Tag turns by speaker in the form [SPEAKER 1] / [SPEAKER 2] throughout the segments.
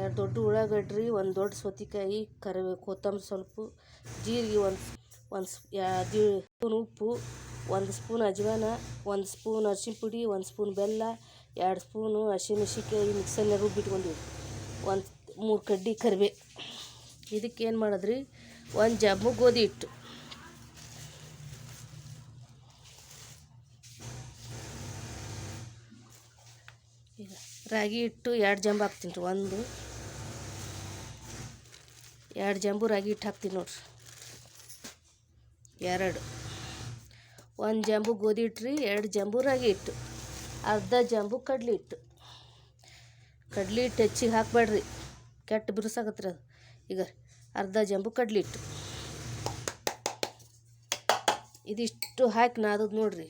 [SPEAKER 1] ಎರಡು ದೊಡ್ಡ ಉಳ್ಳಾಗಡ್ಡಿ, ಒಂದು ದೊಡ್ಡ ಸೌತೆಕಾಯಿ ಕರಿಬೇವು ಕೊತ್ತಂಬರಿ ಸ್ವಲ್ಪ ಜೀರಿಗೆ ಒಂದು ಒಂದು ಸ್ಪೂನ್ ಉಪ್ಪು, ಒಂದು ಸ್ಪೂನ್ ಅಜ್ವಾನ, ಒಂದು ಸ್ಪೂನ್ ಅರ್ಶಿನ ಪುಡಿ, ಒಂದು ಸ್ಪೂನ್ ಬೆಲ್ಲ, ಎರಡು ಸ್ಪೂನು ಹಸಿಮೆಣ್ಸಿನ್ಕಾಯಿ ಮಿಕ್ಸರ್ನಾಗ ರುಬ್ಬಿಟ್ಕೊಂಡಿವಿ ಒಂದು ಮೂರು ಕಡ್ಡಿ ಕರಿಬೇ ಇದಕ್ಕೆ ಏನು ಮಾಡಿದ್ರಿ? ಒಂದು ಜಬ್ಬು ಗೋಧಿ ಹಿಟ್ಟು. ರಾಗಿ ಹಿಟ್ಟು ಎರಡು ಜಂಬು ಹಾಕ್ತೀನಿ ರೀ, ಒಂದು. ಎರಡು ಜಂಬು ರಾಗಿ ಹಿಟ್ಟು ಹಾಕ್ತೀನಿ ನೋಡ್ರಿ. ಎರಡು. ಒಂದು ಜಂಬು ಗೋಧಿ ಹಿಟ್ಟು ರೀ, ಎರಡು ಜಂಬು ರಾಗಿ ಹಿಟ್ಟು, ಅರ್ಧ ಜಂಬು ಕಡ್ಲಿ ಹಿಟ್ಟು. ಕಡ್ಲಿ ಹಿಟ್ಟು ಹೆಚ್ಚಿಗೆ ಹಾಕಬೇಡ್ರಿ, ಕೆಟ್ಟ ಬಿರುಸಾಗತ್ರಿ ಅದು. ಈಗ ಅರ್ಧ ಜಂಬು ಕಡ್ಲಿ ಹಿಟ್ಟು. ಇದಿಷ್ಟು ಹಾಕಿ ನಾದದು ನೋಡ್ರಿ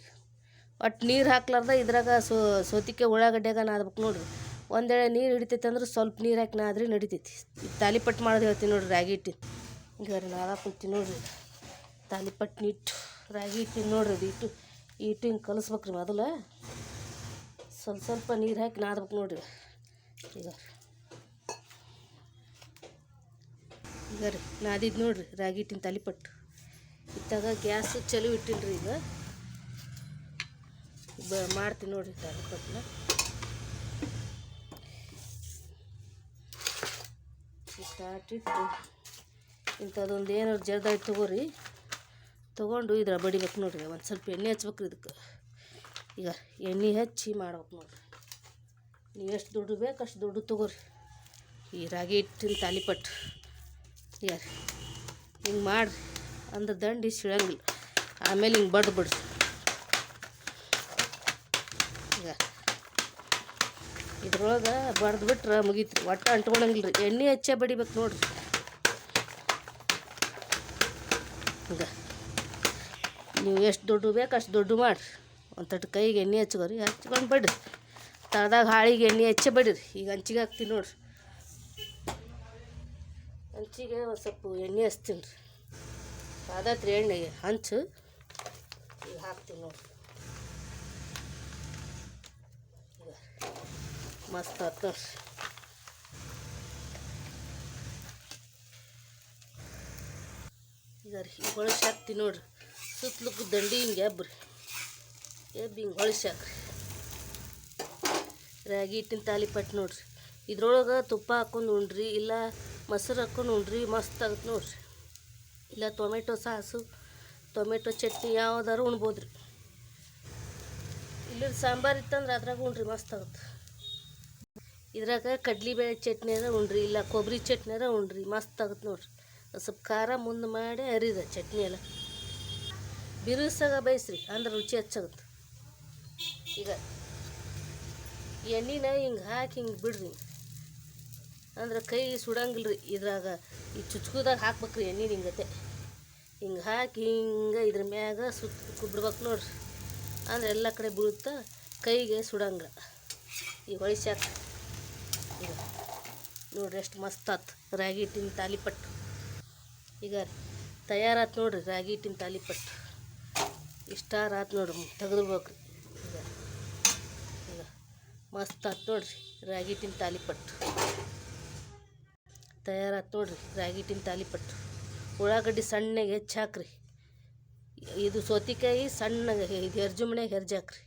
[SPEAKER 1] ಒಟ್ಟು ನೀರು ಹಾಕ್ಲಾರ್ದ ಇದ್ರಾಗ ಸೋ ಉಳ್ಳಾಗಡ್ಡೆಗ ನಾದಬೇಕು ನಾದ್ಬೇಕು ನೋಡ್ರಿ. ಒಂದೇಳೆ ನೀರು ಹಿಡಿತೈತೆ ಅಂದ್ರೆ ಸ್ವಲ್ಪ ನೀರು ಹಾಕಿ ನಾದ್ರಿ ನಡಿತೈತಿ. ತಾಲಿಪಟ್ಟು ಮಾಡೋದು ಹೇಳ್ತೀನಿ ನೋಡಿರಿ, ರಾಗಿ ಹಿಟ್ಟಿನ. ಈಗ ರೀ ನಾದಕ್ಕೆ ಕುಂತೀನಿ ನೋಡಿರಿ. ತಾಲಿಪಟ್ಟು ಹಿಟ್ಟು ರಾಗಿ ಹಿಟ್ಟಿನ ನೋಡಿರಿ ಅದು ಇಟ್ಟು ಇಟ್ಟು ಹಿಂಗೆ ಕಲಿಸ್ಬೇಕು ರೀ ಮೊದಲು. ಸ್ವಲ್ಪ ಸ್ವಲ್ಪ ನೀರು ಹಾಕಿ ನಾದ್ಬೇಕು ನೋಡಿರಿ. ಈಗ ಈಗ ರೀ ನಾದಿದ್ದು ನೋಡಿರಿ ರಾಗಿ ಹಿಟ್ಟಿನ ತಾಲಿಪಟ್ಟು ಇತ್ತಾಗ ಗ್ಯಾಸ್ ಚಲೋ ಇಟ್ಟಿನಿ ರೀ ಈಗ. ಬ ಮಾಡ್ತೀನಿ ನೋಡಿರಿ ತಾಲಿಪಟ್ಟನ್ನ ಸ್ಟಾರ್ಟಿಟ್ಟು ಇಂಥದ್ದೊಂದು ಏನೋ ಜರ್ದಾಗಿ ತೊಗೋರಿ. ತೊಗೊಂಡು ಇದ್ರ ಬಡಿಬೇಕು ನೋಡ್ರಿ, ಒಂದು ಸ್ವಲ್ಪ ಎಣ್ಣೆ ಹಚ್ಬೇಕು ಇದಕ್ಕೆ. ಈಗ ಎಣ್ಣೆ ಹಚ್ಚಿ ಮಾಡ್ಬೇಕು ನೋಡ್ರಿ. ನೀವು ಎಷ್ಟು ದುಡ್ಡು ಬೇಕು ಅಷ್ಟು ದುಡ್ಡು ತೊಗೋರಿ. ಈ ರಾಗಿ ಹಿಟ್ಟಿನ ತಾಲಿಪಟ್ಟು. ಈಗ ಹಿಂಗೆ ಮಾಡಿರಿ, ಅಂದ್ರೆ ದಂಡಿ ಸಿಳಂಗಿಲ್ಲ ಆಮೇಲೆ ಹಿಂಗೆ ಬಡ್ದು ಬಿಡ್ರಿ ಈಗ ಇದ್ರೊಳಗೆ ಬಡ್ದು ಬಿಟ್ರೆ ಮುಗೀತು ಒಟ್ಟು ಅಂಟ್ಕೊಳಂಗಿಲ್ಲ ರೀ ಎಣ್ಣೆ ಹಚ್ಚೇ ಬಡಿಬೇಕು ನೋಡ್ರಿ. ಹಂಗೆ. ನೀವು ಎಷ್ಟು ದುಡ್ಡು ಬೇಕು ಅಷ್ಟು ದುಡ್ಡು ಮಾಡಿರಿ. ಒಂದು ತಟ್ಟು ಕೈಗೆ ಎಣ್ಣೆ ಹಚ್ಕೋರಿ ಹಚ್ಕೊಂಡು ಬಡ್ರಿ. ತಳದಾಗ ಹಾಳಿಗೆ ಎಣ್ಣೆ ಹಚ್ಚೇ ಬಡಿರಿ. ಈಗ ಹಂಚಿಗೆ ಹಾಕ್ತೀನಿ ನೋಡ್ರಿ. ಹಂಚಿಗೆ ಒಂದು ಸ್ವಲ್ಪ ಎಣ್ಣೆ ಹಚ್ತೀನಿ ರೀ ಅದತ್ರಿ ಎಣ್ಣೆಗೆ ಹಂಚು. ಈಗ ಹಾಕ್ತೀನಿ ನೋಡ್ರಿ. ಮಸ್ತ್ ಆತು ನೋಡ್ರಿ ಈಗ ರೀ ಈಗ ಹೊಳಸಿ ಹಾಕ್ತೀನಿ ನೋಡ್ರಿ. ಸುತ್ತಲಕ್ಕೂ ದಂಡಿ ಹಿಂಗೆ ಎಬ್ಬರಿ ಎಬ್ಬಿ ಹಿಂಗೆ ಹೊಳಸಿ ಹಾಕ್ರಿ. ರಾಗಿ ಹಿಟ್ಟಿನ ತಾಲಿಪಟ್ಟು ನೋಡ್ರಿ. ಇದ್ರೊಳಗೆ ತುಪ್ಪ ಹಾಕೊಂಡು ಉಣ್ರಿ, ಇಲ್ಲ ಮೊಸರು ಹಾಕೊಂಡು ಉಣ್ರಿ, ಮಸ್ತ್ ಆಗುತ್ತೆ ನೋಡ್ರಿ. ಇಲ್ಲ ಟೊಮೆಟೊ ಸಾಸು, ಟೊಮೆಟೊ ಚಟ್ನಿ ಯಾವ್ದಾರು ಉಣ್ಬೋದು ರೀ ಇಲ್ಲಿ ಸಾಂಬಾರು ಇತ್ತಂದ್ರೆ ಅದ್ರಾಗ ಉಣ್ರಿ, ಮಸ್ತ್ ಆಗುತ್ತೆ ಇದ್ರಾಗ ಕಡ್ಲಿಬೇಳೆ ಚಟ್ನಿಯಾರ ಉಣ್ರಿ ಇಲ್ಲ ಕೊಬ್ಬರಿ ಚಟ್ನಿಯಾರ ಉಣ್ರಿ ಮಸ್ತ್ ಆಗುತ್ತೆ ನೋಡ್ರಿ. ಸ್ವಲ್ಪ ಖಾರ ಮುಂದೆ ಮಾಡಿ ಅರಿದ ಚಟ್ನಿ ಎಲ್ಲ. ಬಿರುಸಾಗ ಬೇಯಿಸ್ರಿ, ಅಂದ್ರೆ ರುಚಿ ಹಚ್ಚಾಗುತ್ತೆ ಈಗ ಎಣ್ಣೆನ ಹಿಂಗೆ ಹಾಕಿ ಹಿಂಗೆ ಬಿಡ್ರಿ. ಅಂದ್ರೆ ಕೈ ಸುಡಂಗಿಲ್ಲ ರೀ ಇದ್ರಾಗ. ಈ ಚುಚ್ಕುದಾಗ ಹಾಕ್ಬೇಕ್ರಿ ಎಣ್ಣೆ ಹಿಂಗತೆ. ಹಿಂಗೆ ಹಾಕಿ ಹಿಂಗೆ ಇದ್ರ ಮ್ಯಾಗ ಸುತ್ತ ಕುಬ್ಬಿಡ್ಬೇಕು ನೋಡ್ರಿ. ಅಂದ್ರೆ ಎಲ್ಲ ಕಡೆ ಬೀಳುತ್ತಾ ಕೈಗೆ ಸುಡಂಗ. ಈಗ ಹೊಳಿಸಿ ಹಾಕಿ ಈಗ ನೋಡ್ರಿ ಎಷ್ಟು ಮಸ್ತ್ ಆತು. ರಾಗಿ ಹಿಟ್ಟಿನ ತಾಲಿಪಟ್ಟು ಈಗ ತಯಾರಾತು ನೋಡ್ರಿ ರಾಗಿ ಹಿಟ್ಟಿನ ತಾಲಿಪಟ್ಟು ಇಷ್ಟಾರ ಆತು ನೋಡ್ರಿ ತೆಗೆದ್ಬಿಡ್ಬೇಕ್ರಿ ಈಗ ಈಗ ಮಸ್ತ್ ಆತು ನೋಡ್ರಿ ರಾಗಿ ಹಿಟ್ಟಿನ ತಾಲಿಪಟ್ಟು ತಯಾರಾತು ನೋಡ್ರಿ ರಾಗಿ ಹಿಟ್ಟಿನ ತಾಲಿಪಟ್ಟು ಉಳ್ಳಾಗಡ್ಡಿ ಸಣ್ಣಗೆ ಹೆಚ್ಚಾಕ್ರಿ. ಇದು ಸೌತೆಕಾಯಿ ಸಣ್ಣಗೆ, ಇದು ಹೆರ್ಜು ಮನೆಗೆ ಹೆರ್ಜು ಹಾಕ್ರಿ